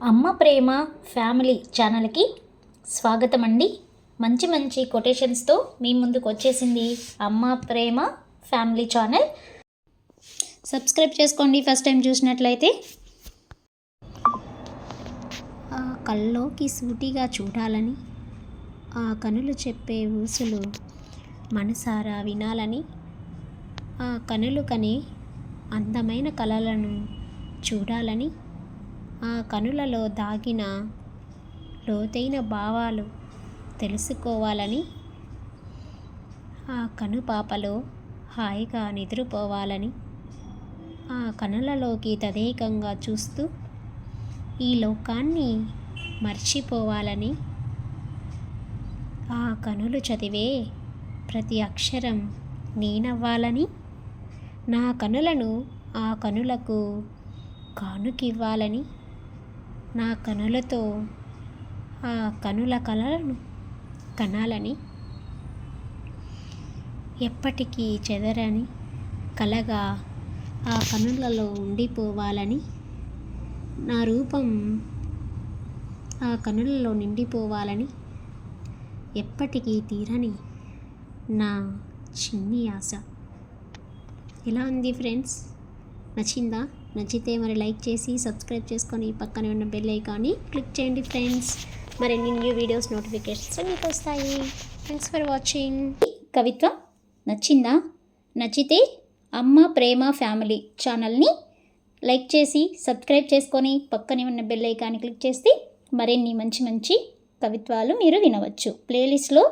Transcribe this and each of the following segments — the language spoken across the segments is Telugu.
అమ్మ ప్రేమ ఫ్యామిలీ ఛానల్కి స్వాగతం అండి మంచి మంచి కొటేషన్స్తో మీ ముందుకు వచ్చేసింది Amma Prema family channel. Subscribe చేసుకోండి ఫస్ట్ టైం చూసినట్లయితే. ఆ కల్లోకి సూటిగా చూడాలని ఆ కనులు చెప్పే ఊసులు మనసారా వినాలని ఆ కనులు కని అందమైన కళలను చూడాలని ఆ కనులలో దాగిన లోతైన భావాలు తెలుసుకోవాలని ఆ కనుపాపలో హాయిగా నిద్రపోవాలని ఆ కనులలోకి తదేకంగా చూస్తూ ఈ లోకాన్ని మర్చిపోవాలని ఆ కనులు చదివే ప్రతి అక్షరం నేనవ్వాలని నా కనులను ఆ కనులకు కానుకివ్వాలని నా కనులతో ఆ కనుల కలలను కనాలని. ఎప్పటికీ చెదరని కలగా ఆ కనులలో ఉండిపోవాలని. నా రూపం ఆ కనులలో నిండిపోవాలని ఎప్పటికీ తీరని నా చిన్ని ఆశ. ఎలా ఉంది ఫ్రెండ్స్? నచ్చిందా? నచ్చితే మరి లైక్ చేసి సబ్స్క్రైబ్ చేసుకొని పక్కనే ఉన్న బెల్ ఐకాన్ని క్లిక్ చేయండి ఫ్రెండ్స్ మరిన్ని న్యూ వీడియోస్ నోటిఫికేషన్స్ మీకు వస్తాయి. థ్యాంక్స్ ఫర్ వాచింగ్ కవిత్వం నచ్చిందా? నచ్చితే అమ్మ ప్రేమ ఫ్యామిలీ ఛానల్ని లైక్ చేసి సబ్స్క్రైబ్ చేసుకొని పక్కనే ఉన్న బెల్ ఐకాన్ని క్లిక్ చేస్తే మరిన్ని మంచి మంచి కవిత్వాలు మీరు వినవచ్చు. ప్లేలిస్ట్లో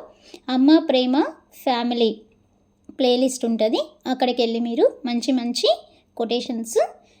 అమ్మ ప్రేమ ఫ్యామిలీ ప్లేలిస్ట్ ఉంటుంది. అక్కడికి వెళ్ళి మీరు మంచి మంచి కొటేషన్స్